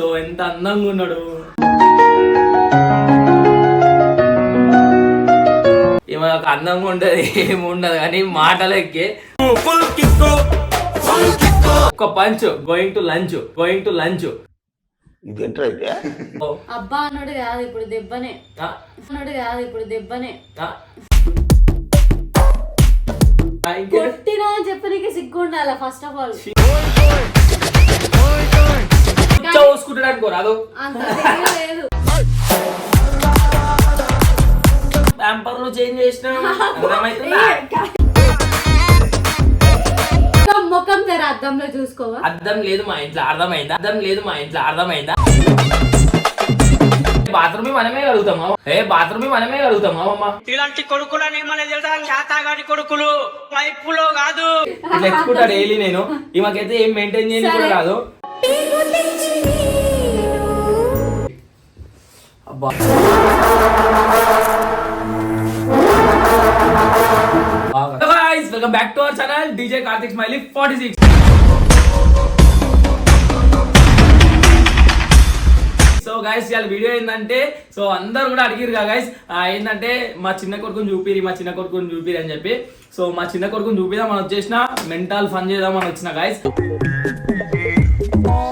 So ఎంత అందంగా ఉన్నాడు. ఏమో ఒక అందంగా ఉండదు ఏమి ఉండదు కానీ మాటలెక్కి ఒక punch going to lunch going to lunch అబ్బా అన్నాడు కాదు ఇప్పుడు దెబ్బనే. అన్నాడు కాదు ఇప్పుడు దెబ్బనే. కొట్టినా అని చెప్పనీకి సిగ్గు ఉండాలి ఫస్ట్ ఆఫ్ ఆల్ అనుకో రాదు. ప్యాంపర్లు చేంజ్ చేసిన ముఖం- తెర అద్దంలో చూసుకోవా? అర్థం లేదు మా ఇంట్లో అర్థమైందా? అర్థం లేదు మా ఇంట్లో అర్థమైందా? బాత్రూమ్ మనమే కలుగుతామా? ఏ బాత్రూమ్ మనమే కలుగుతామా అమ్మ? ఇలాంటి కొడుకులని మన తెలుసా? శాతాగాడి కొడుకులు వైపులో కాదు. ఇట్లా ఎత్తుకుంటా డైలీ నేను. ఈమెకైతే ఏం మెయింటైన్ చేయని కూడా రాదు అబ్బా welcome back to our channel DJ Karthik smiley forty six so guys ఇవాళ వీడియో ఏంటంటే సో అందరు కూడా అడిగిరు కదా గైస్ ఏంటంటే మా చిన్న కొడుకుని చూపిరి మా చిన్న కొడుకుని చూపిరి అని చెప్పి. సో మా చిన్న కొడుకుని చూపిదాం మనం వచ్చేసిన మెంటల్ ఫన్ చేద్దాం అని వచ్చిన గైస్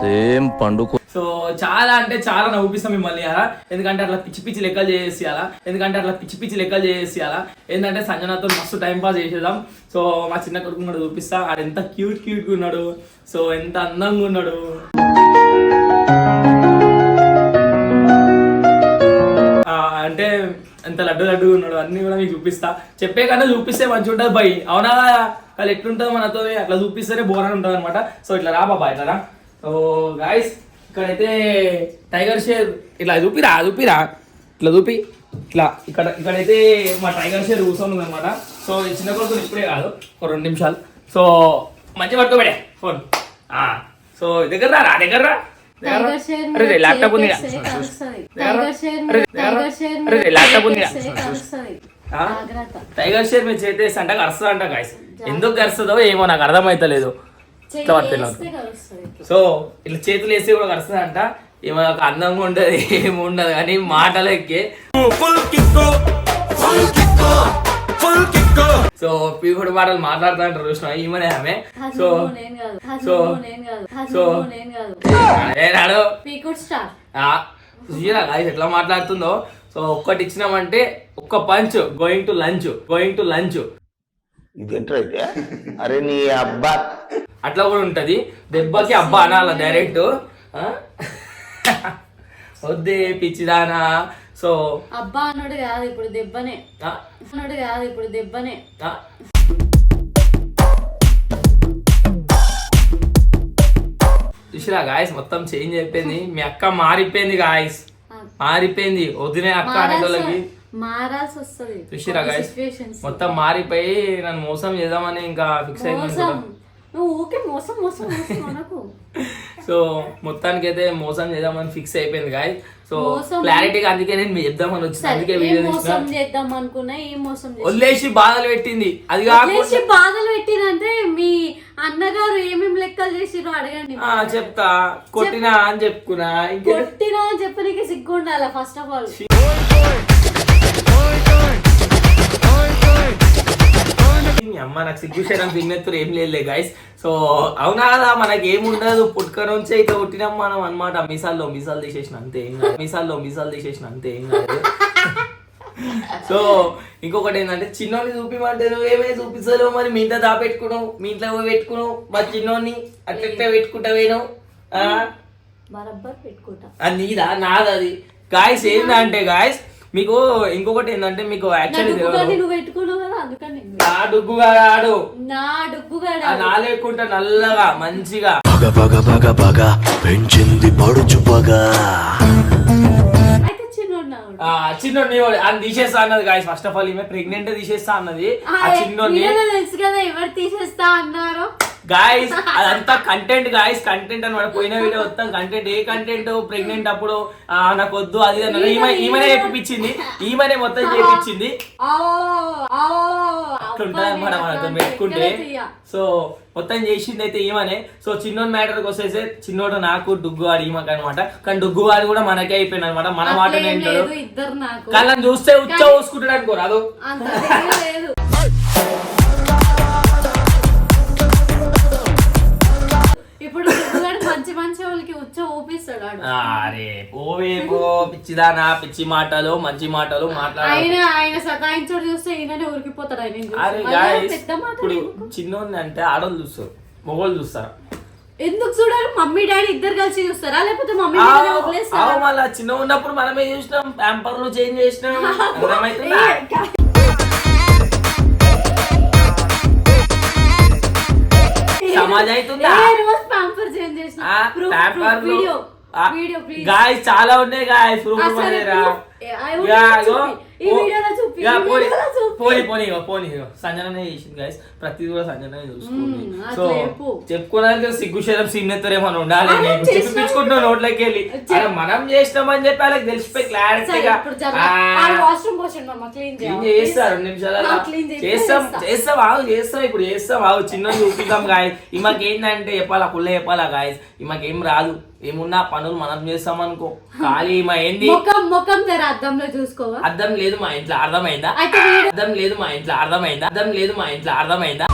సేమ్ పండుకో సో చాలా అంటే చాలా నవ్వుపిస్తాం మిమ్మల్ని అలా. ఎందుకంటే అట్లా పిచ్చి పిచ్చి లెక్కలు చేసేసి అలా. ఎందుకంటే అట్లా పిచ్చి పిచ్చి లెక్కలు చేసేసి అలా. ఏంటంటే సంజనాతో మస్తు టైం పాస్ చేసేద్దాం. సో మా చిన్న కొడుకు కూడా చూపిస్తా. ఆడు ఎంత క్యూట్ క్యూట్గా ఉన్నాడు. సో ఎంత అందంగా ఉన్నాడు. అంటే ఎంత లడ్డు లడ్డుగా ఉన్నాడు అన్ని కూడా మీకు చూపిస్తా. చెప్పే కన్నా చూపిస్తే మంచిగా ఉంటుంది బై. అవునా వాళ్ళు ఎట్లుంటుంది మనతో అట్లా చూపిస్తేనే బోర్ అని ఉంటుంది అనమాట సో ఇట్లా రా బాబా ఇట్లా రా. సో గాయస్ ఇక్కడైతే టైగర్ షేర్ ఇట్లా చూపిరా చూపిరా. ఇట్లా చూపి. ఇట్లా ఇక్కడ ఇక్కడైతే మా టైగర్ షేర్ కూర్చొని అనమాట సో ఈ చిన్న కొడుకు ఇప్పుడే కాదు ఒక రెండు నిమిషాలు. సో మంచిగా పట్టుకోబడే ఫోన్ సో దగ్గర రా దగ్గర రా. ల్యాప్టాప్ ఉంది ల్యాప్టాప్ ఉంది. టైగర్ షేర్ మీరు చేస్తే అంట గరుస్తుంది అంట గాయస్ ఎందుకు గరుస్తుందో ఏమో నాకు అర్థమైతలేదు. కలుస్తది. సో ఇట్లా చేతులు వేస్తే కూడా గరుస్తుంది అంట ఏమో ఒక అందంగా ఉండదు ఏమి ఉండదు కానీ మాటలెక్కి సో పీకుడు మాటలు మాట్లాడుతా అంటారు చూసిన ఈమెనే ఆమె. సో సో సో నువ్వు, నేను కాదు. ఏనాడు గాయస్ ఎట్లా మాట్లాడుతుందో? సో ఒక్కటి ఇచ్చినామంటే ఒక్క punch going to lunch going to lunch ఇదేంట్రా అయితే? అరే నీ అబ్బా. అట్లా కూడా ఉంటది. దెబ్బకి అబ్బా అనాల డైరెక్ట్ వద్దే పిచ్చిదానా. సో అబ్బా అన్నాడు కాదు ఇప్పుడు దెబ్బనే. అన్నాడు కాదు ఇప్పుడు దెబ్బనే. చూసిరా గాయస్ మొత్తం చేంజ్ అయిపోయింది. మీ అక్క మారిపోయింది గాయస్ మారిపోయింది. వదిలే అక్క అనేటోళ్ళకి మారాల్సి వస్తుంది చూసిరా సిచ్యువేషన్స్ మొత్తం మారిపోయి నన్ను మోసం చేద్దామని ఇంకా ఫిక్స్ అయిపోయింది నువ్వు ఊకే మోసం మోసం సో మొత్తానికి అయితే మోసం చేద్దామని ఫిక్స్ అయిపోయింది గాయ సో క్లారిటీగా అందుకే నేను చెప్దామని వచ్చింది అందుకే వీడియో మోసం చేద్దాం అనుకున్నా ఏం మోసం వదిలేసి బాధలు పెట్టింది. అది కాకుండా బాధలు పెట్టినంటే మీ అన్నగారు ఏమేమి లెక్కలు చేసిరో అడగండి. ఆ, చెప్తా. కొట్టినా అని చెప్పుకున్నా. ఇంకే? కొట్టినా అని చెప్పనీకి సిగ్గు ఉండాలి ఫస్ట్ ఆఫ్ ఆల్ అమ్మ నాకు సిగ్గు శరం తిన్నెత్తురు ఏం లేదులే గైస్ సో అవునా కదా మనకి ఏముండదు పుట్టుక నుంచే ఇట్లా కొట్టినాం మనం అనమాట మీసాల్లో మీసాలు తీసేసిన అంతే ఏం కాదు. మీసాల్లో మీసాలు తీసేసిన అంతే ఏం కాదు. సో ఇంకొకటి ఏంటంటే చిన్నోని చూపిమంటే నువ్వేమే చూపిస్తలేవు మరి మీ ఇంట్లో దాపెట్టుకున్నావు మీ ఇంట్లో పోయి పెట్టుకున్నావు మా చిన్నోని అట్లా పెట్టుకుంటా అది నీదా? నాది అది? గాయస్ ఏంటంటే గాయస్ మీకు ఇంకొకటి ఏంటంటే మీకు యాక్చువల్లీ అందుకని. నా డుగ్గుగా ఆడు నా నాలేకుంటా నల్లగా మంచిగా. పగ పగ పగ పగ పెంచింది పడుచు పగ. చిన్నోడు అని తీసేస్తా అన్నది గాయస్ ఫస్ట్ ఆఫ్ ఆల్ ఈమె ప్రెగ్నెంట్ తీసేస్తా అన్నది. ఆ చిన్నోడిని తెలుసు కదా ఎవరు తీసేస్తా అన్నారో. గాయస్ అదంతా కంటెంట్ గాయస్ కంటెంట్ అనమాట. పోయిన వీడియో మొత్తం కంటెంట్ ఏ కంటెంట్ ప్రెగ్నెంట్ అప్పుడు నాకు వద్దు అది. ఈమె ఈమెనే చెప్పించింది ఈమెనే మొత్తం చేపించింది అట్లుంటది అనమాట మనతో పెట్టుకుంటే సో మొత్తం చేసింది అయితే ఈమెనే. సో చిన్నోడు మ్యాటర్కి వస్తే చిన్నోడు నాకు డుగ్గువాడు ఈమెకి అనమాట కానీ డుగ్గువాడు కూడా మనకే అయిపోయింది అనమాట మన మాట నాకు. కళ్ళని చూస్తే ఉచ్చ పోసుకుంటాడు అనుకో రాదు అరే పోవే పో. పిచ్చిదానా పిచ్చి మాటలు మంచి మాటలు ఆయన ఆయన సతాయించోడు చూస్తే ఈయననే ఉరికిపోతాడు ఆయన. అరే ఇప్పుడు? చిన్నోడిని అంటే ఆడోళ్ళు చూస్తారు మొగోళ్ళు చూస్తారు. ఎందుకు చూడాలి? మమ్మీ డాడీ ఇద్దరు కలిసి చూస్తారా? లేకపోతే మమ్మీ డాడీ వదిలేస్తారా? మళ్ళా చిన్న ఉన్నప్పుడు మనమే చూసినాం ప్యాంపర్లు చేంజ్ చేసినాం. అర్థమవుతుందా? సమాజ్ అవుతుందా? ఏ రోజు pamper change చేసిన? ఆ, Proof, proof, video. గాయస్ చాలా ఉన్నాయి గాయస్ ప్రూఫ్ పోనీ. పోనీ పోనీ. సంజననే చేసింది గాయస్ ప్రతిది కూడా సంజననే చూసుకుంది. సో. చెప్పుకోవడానికి సిగ్గు శరం సీనెత్తరేమని ఉండాలి. అలా నేను చేసినా- చెప్పించుకుంటున్నా నోట్లోకి వెళ్ళి. మనం చేసినామని చెప్పి వాళ్ళకి తెలిసిపోయి క్లారిటీగా చేస్తారు రెండు నిమిషాలలో. క్లీన్ చేస్తాం చేస్తాం. ఆగు చేస్తాం ఇప్పుడు చేస్తాం ఆగు. చిన్న చూపిద్దాం గాయ ఈమెకి ఏంటంటే చెప్పాలా పుల్ల చెప్పాలా గాయ ఈమెకి ఏం రాదు. ఏమున్నా పనులు మనం చేస్తాం అనుకో ఖాళీ ఈమె ఏంది ముఖం ముఖం తెర అద్దంలో చూసుకోవా? అర్థం లేదు మా ఇంట్లో అర్థమైందా? అర్థం లేదు మా ఇంట్లో అర్థమైందా? అర్థం లేదు మా ఇంట్లో అర్థమైందా?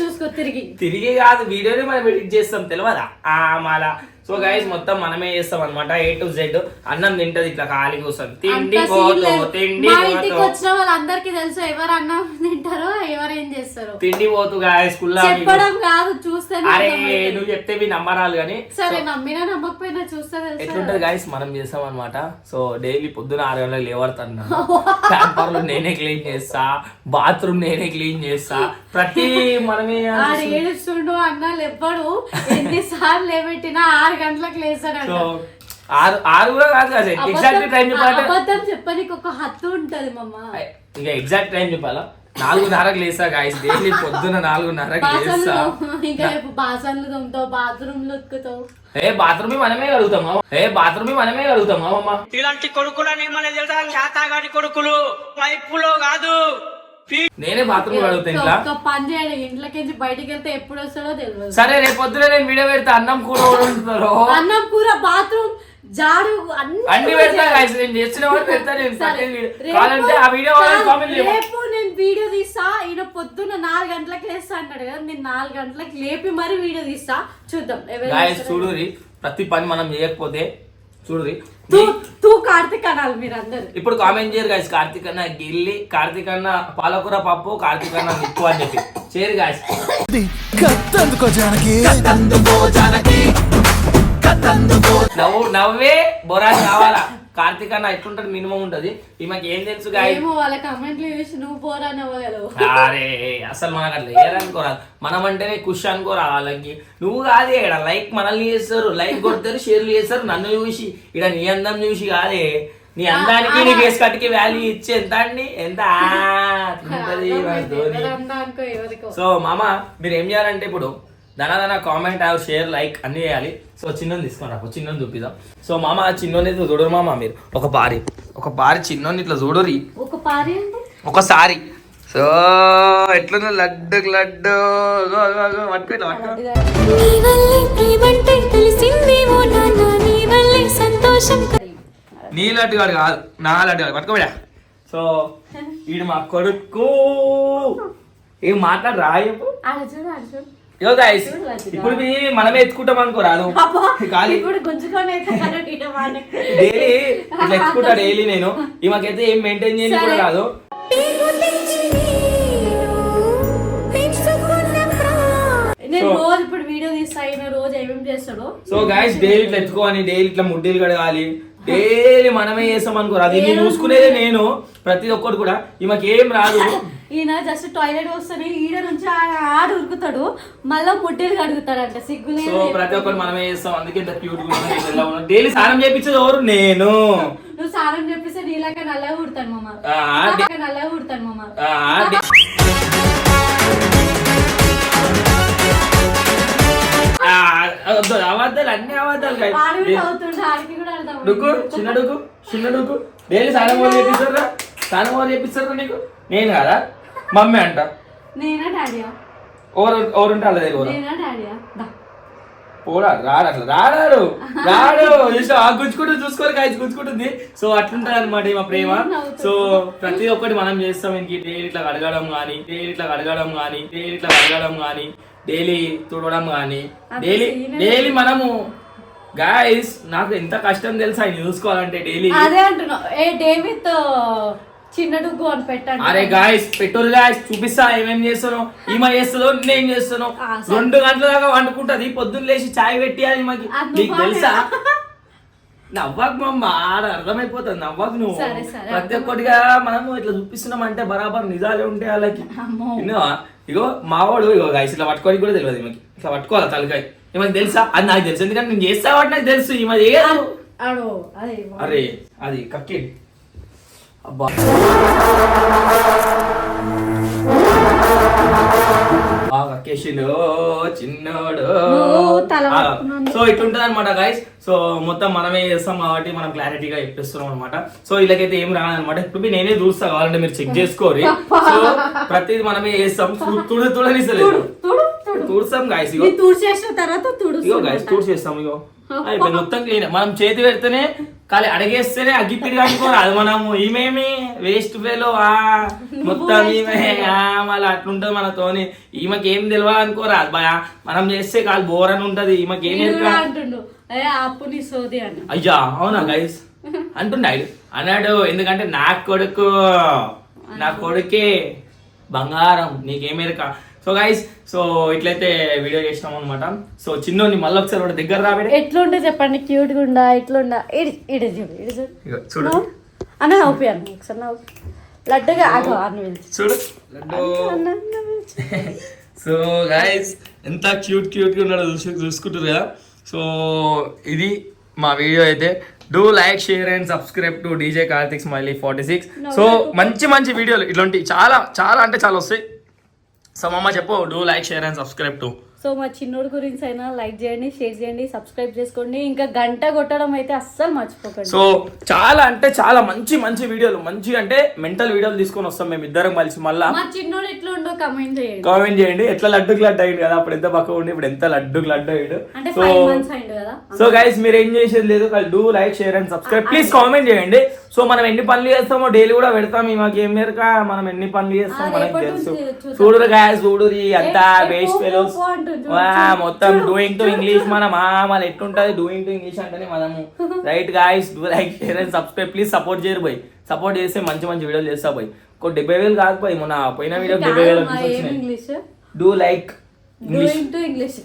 చూసుకో తిరిగి. తిరిగి కాదు వీడియోని మనం ఎడిట్ చేస్తాం తెలియదా ఆ మాల. సో గైస్ మొత్తం మనమే చేస్తాం అనమాట ఏ టు జెడ్ అన్నం తింటది ఇట్లా ఖాళీ కూర్చొని. తిండి పోతో. తిండి ఇంటికి వచ్చిన వాళ్ళందరికీ తెలుసు ఎవరు అన్నం తింటారో ఎవరు ఏం చేస్తారో. తిండి పోతు గాయస్ కుల్లా చెప్పడం కాదు చూస్తే అరే నువ్వు చెప్తే మీ నమ్మరాలు కానీ. సరే నమ్మినా నమ్మకపోయినా చూస్తే ఎట్లుంటది గాయస్ మనం చేస్తాం అనమాట సో డైలీ పొద్దున ఆరు గంటలకు లేవడుతున్నా ట్యాంపర్లు నేనే క్లీన్ చేస్తా. బాత్రూమ్ నేనే క్లీన్ చేస్తా. ప్రతి మనమే ఏడుస్తుండు అన్నా లేవ్వడు ఎన్నిసార్లు లేబెట్టినా ఆరు గంటలకు లేస్తాడు సో ఆరు ఆరు కూడా కాదు కదా ఎగ్జాక్ట్ టైం చెప్పాలంటే అబద్ధం చెప్పనికి ఒక హత్తు ఉంటది మమ్మ. ఇక ఎగ్జాక్ట్ టైం చెప్పాలా? నాలుగున్నరకు లేస్తా గాయస్ డైలీ పొద్దున నాలుగున్నరకు బాసన్లు ఇంకా రేపు బాసన్లు తోముతావు బాత్రూమ్ ఉతుకుతావు. ఏ బాత్రూమ్ మనమే కడుగుతామా? ఏ బాత్రూమ్ మనమే కడుగుతామా అమ్మ ఇలాంటి కొడుకులని మన తెలుసా? శాతాగాడి కొడుకులు పైపులో కాదు. నేనే బాత్రూమ్ కడుగుతా ఇంట్లో. పని చేయాలి. ఇంట్లోకి బయటికి వెళ్తే ఎప్పుడు వస్తాడో తెలియదు సరే రేపు పొద్దున నేను వీడియో పెడతా. అన్నం కూర అన్నం కూర బాత్రూమ్ జాడు అన్ని అన్ని పెడతా guys. నేను చేసిన వాడు పెడతా నేను సరే, ప్రతి వీడియో. రేపు- కావాలంటే ఆ వీడియో కాదు, కామెంట్ చేయమా రేపు నేను వీడియో తీస్తా. ఈయన పొద్దున్న నాలుగు గంటలకు లేస్తా అంటాడు కదా నేను నాలుగు గంటలకు లేపి మరి వీడియో తీస్తా. చూద్దాం. చూడురి ప్రతి పని మనం చేయకపోతే చూడురి తూ కార్తీక్ అనాలి మీరు అందరు ఇప్పుడు కామెంట్ చేయరు గాయస్ కార్తీక్ అన్న గిల్లి కార్తీక్ అన్న పాలకూర పప్పు కార్తీక్ అన్న నిప్పు అని చెప్పి. చేయరు గాయస్ కత్తందుకో జానకి. నవ్వు నవ్వే బొరా కావాలా? కార్తీక్ అన్న ఎట్లుంటది మినిమం ఉంటది. ఈమెకి ఏం తెలుసు గాయస్ ఏమో వాళ్ళ కమెంట్లు చూసి నువ్వు పోరా నవ్వగలవు అరే అసలు మనకు అట్లా మనం అంటేనే ఖుషి అనుకోరా వాళ్ళకి. నువ్వు కాదే ఇక్కడ లైక్ మనల్ని చేస్తారు లైక్ కొడతారు షేర్లు చేస్తారు నన్ను చూసి ఇక్కడ నీ అందం చూసి కాదే. నీ అందానికి నీ ఫేస్ కట్కి వాల్యూ ఇచ్చి ఎంత అండి? ఎంత? సో మామ మీరు ఏం చేయాలంటే ఇప్పుడు ధనధన కామెంట్ హ్యావ్ షేర్ లైక్ అన్ని చేయాలి. సో చిన్నోని తీసుకొని రా చిన్నోని చూపిద్దాం. సో మామ చిన్నోని ఇట్లా చూడరు మామ మీరు. ఒక బారి ఒక బారి చిన్నోని ఇట్లా చూడరి. ఒక పారి ఒకసారి సో ఎట్లుంది లడ్డు లడ్డు. నీ లడ్డు గాడు కాదు నా లడ్డు గాడు పట్టుకోబడా సో వీడు మా కొడుకు. ఏం మాట్లాడు రా చెప్పు. యో గైస్ ఇప్పుడు ఇది మనమే ఎత్తుకుంటాం అనుకో రాదు. అబ్బా, ఖాళీ. ఇప్పుడు గుంజుకొని అయితే కరెక్ట్ ఇట వాడిని. డైలీ ఇట్లా ఎత్తుకుంటా డైలీ నేను. ఈమెకైతే ఏం మెయింటైన్ చేయని కూడా. రాదు. నేను రోజు ఇప్పుడు వీడియో తీస్తా ఈయన రోజు ఏమేమి చేస్తాడో. సో గైస్ డైలీ ఇట్లా ఎత్తుకోవాలి డైలీ ఇట్లా ముడ్డీలు కడగాలి. డైలీ మనమే చేస్తాం అనుకోరు అది నేను చూసుకునేదే నేను ప్రతి ఒక్కటి కూడా. ఈమెకి ఏం రాదు. ఈయన జస్ట్ టాయిలెట్ వస్తేనే ఈడ నుంచి ఆడు ఉరుకుతాడు మళ్ళా ముడ్డీలు కడుగుతాడంట సిగ్గులే సో ప్రతి ఒక్కటి మనమే చేస్తాం అందుకే ఇంత క్యూట్ డైలీ స్నానం చేయించేది ఎవరు? నేను. నువ్వు సారం చెప్పేస్తే నీలాక నల్లగా కుడతాను మామ. నల్లగా కుడతాను మామ. అబద్ధాలు అన్ని అబద్ధాలు డుక్కు చిన్న డుక్కు చిన్న డుక్కు. డైలీ స్నానం వాళ్ళు చేపిస్తారా స్నానం వాళ్ళు చేపిస్తారా నీకు? నేను కాదా? మమ్మీ అంట. ఎవరు ఎవరుంటే దగ్గర. పోరా? రాడు అట్లా. రాడారు రాడు. ఆ గుంజుకుంటూ చూసుకోరు కాయ గుంజుకుంటుంది సో అట్లుంటది అనమాట మా ప్రేమ సో ప్రతి ఒక్కటి మనం చేస్తాం. ఇంక డైలీ ఇట్లా కడగడం కానీ డైలీ ఇట్లా కడగడం కానీ డైలీ ఇట్లా కడగడం కానీ డైలీ తుడవడం కానీ డైలీ డైలీ మనము గాయస్ నాకు ఎంత కష్టం తెలుసా ఆయన చూసుకోవాలంటే డైలీ. అదే అంటున్నా. ఏ డేవిత్ చిన్న డుగ్గు అని పెట్టండి. అరే గాయస్ పెట్రోల్ గాయస్ చూపిస్తా ఏమేం చేస్తాను. ఈమె చేస్తుందో నేను చేస్తాను. రెండు గంటల దాకా వండుకుంటది పొద్దున్న లేచి చాయ్ మాకు అది నువ్వు నీకు తెలుసా? నవ్వకు మమ్మ ఆడ అర్థమైపోతుంది నవ్వకు నువ్వు. సరే, సరే, ప్రతి ఒక్కటిగా మనము ఇట్లా చూపిస్తున్నాం అంటే బరాబర్ నిజాలే ఉంటాయి వాళ్ళకి. అమ్మో. విన్నావా ఇగో మావాడు ఇగో గాయస్ ఇట్లా పట్టుకోవడానికి కూడా తెలియదు ఈమెకి. ఇట్లా పట్టుకోవాలి తలకాయ? ఈమెకి తెలుసా? అది నాకు తెలుసు ఎందుకంటే నేను చేస్తా కాబట్టి నాకు తెలుసు ఈమె ఆడు అదే అరే అది కక్కి అబ్బా. చిన్నోడు. సో ఇట్లుంటది అనమాట గైస్ సో మొత్తం మనమే చేస్తాం కాబట్టి మనం క్లారిటీగా చెప్పిస్తున్నాం అనమాట సో వీళ్ళకైతే ఏం రాదనమాట ఇప్పుడు నేనే చూస్తా కావాలంటే మీరు చెక్ చేసుకోరి. సో ప్రతిది మనమే చేస్తాం. తుడు తుడనిస్తలేదు. తుడు తుడు తుడుస్తాం గాయస్ ఇగో. తుడి చేసిన తర్వాత తుడు ఇగో. మొత్తం క్లీన్ మనం చేతి పెడితేనే ఖాళీ అడిగేస్తేనే అగ్గిపిడి కనుకోరు అది మనము ఈమెమి వేస్ట్ ఫేలో ఆ మొత్తం ఈమె. మళ్ళీ అట్లుంటది మనతోని ఈమెకి ఏం తెలియదు అనుకోరా. భయ మనం చేస్తే కాదు బోర్ అని ఉంటది. ఈమెకి ఏం అయ్యా అవునా గైస్ అంటున్నాడు అన్నాడు ఎందుకంటే నా కొడుకు నా కొడుకే బంగారం. నీకేమేరక సో గైస్ సో ఇట్లయితే వీడియో చేసినాం అనమాట సో చిన్నోని మళ్ళీ ఒకసారి వాడి దగ్గర రాబడే. ఎట్లుంటే చెప్పండి? క్యూట్గా ఉండా ఎట్లుండా? ఇడి ఇడి చూడు ఇడి చూడు. అన్న నవ్వు అన్న ఒకసారి నవ్వు. లడ్డుగా ఆగు అన్న చూడు. లడ్డు. సో గైస్ ఎంత క్యూట్ క్యూట్గా ఉన్నాడో చూసి చూసుకుంటారు కదా. సో ఇది మా వీడియో అయితే. Do like share and subscribe to DJ Karthik smiley forty six so మంచి మంచి వీడియోలు. ఇట్లాంటి చాలా చాలా అంటే చాలా వస్తాయి. సో మమ్మ చెప్పు do like share and subscribe to so మా చిన్నోడు గురించి అయినా లైక్ చేయండి షేర్ చేయండి సబ్స్క్రైబ్ చేసుకోండి. ఇంకా గంట కొట్టడం అయితే అస్సలు మర్చిపోకండి. సో చాలా అంటే చాలా మంచి మంచి వీడియోలు మంచి అంటే మెంటల్ వీడియోలు తీసుకొని వస్తాం మేము ఇద్దరం కలిసి మళ్ళా. మా చిన్నోడు ఎట్లుండో కమెంట్ చేయండి. కామెంట్ చేయండి ఎట్లా లడ్డుకు లడ్డు అయ్యింది కదా అప్పుడు ఎంత పక్క ఉండి ఇప్పుడు ఎంత లడ్డుకు లడ్డు అయ్యాడు సో సో గైస్ మీరు ఏం చేసేది లేదు do like share and subscribe please comment చేయండి. సో మనం ఎన్ని పనులు చేస్తామో డైలీ కూడా పెడతాం మాకు ఏం మేరక మనం ఎన్ని పనులు చేస్తాం మనకు తెలుసు. చూడురు గాయస్ చూడురి అంతా వేస్ట్ ఫెలోస్. చూడు, మొత్తం డూయింగ్ టు ఇంగ్లీష్ మనం మన ఎట్లుంటది? డూయింగ్ టు ఇంగ్లీష్ అంటేనే మనము. Right guys do like share and subscribe please support చేయరు పోయి సపోర్ట్ చేస్తే మంచి మంచి వీడియోలు చేస్తా పోయి ఒక డెబ్బై వేలు కాదు పోయి మొన్న పోయిన వీడియో డెబ్బై వేలు do like English doing to English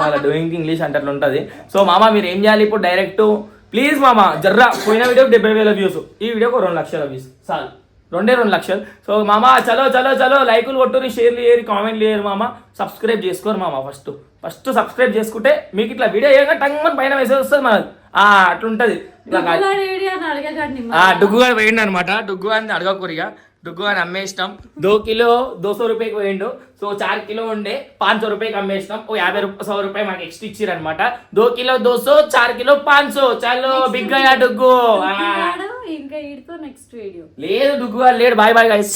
మళ్ళీ డూయింగ్ ఇంగ్లీష్ అంటే అట్లా ఉంటుంది సో మామ మీరు ఏం చేయాలి? ఇప్పుడు డైరెక్ట్ ప్లీజ్ మామ జర్రా పోయిన వీడియో డెబ్బై వేల వ్యూస్. ఈ వీడియోకి రెండు లక్షల వ్యూస్. చాలు. రెండే రెండు లక్షలు. సో మామ చలో చలో చలో లైకులు కొట్టుని షేర్లు చేయరు కామెంట్లు చేయరు మామ. సబ్స్క్రైబ్ చేసుకోరు మామ ఫస్ట్ ఫస్ట్ సబ్స్క్రైబ్ చేసుకుంటే మీకు ఇట్లా వీడియో ఏమైనా టంగ్ పైన మెసేజ్ వస్తుంది మనది అట్లుంటది. ఇట్లా కాదు. ఏడి అని అడగకండి ఆ డుగ్గు గారు పోయిండు అనమాట డుగ్గు అని అడగకూరిగా డుగ్గు అని అమ్మేసినాం. దో కిలో దో సో రూపాయకి పోయిండు. సో చార్ కిలో ఉండే పాంచ్ సో రూపాయకి అమ్మేసినాం. ఓ యాభై రూపాయ సో రూపాయ మాకు ఎక్స్ట్రా ఇచ్చిర్రు అనమాట దో కిలో దో సో చార్ కిలో పాంచ్ సో. చలో బిగ్గా డుగ్గు ఆ. ఇంకా నెక్స్ట్ వీడియో లేదు డుగ్గు లేడు. Bye bye guys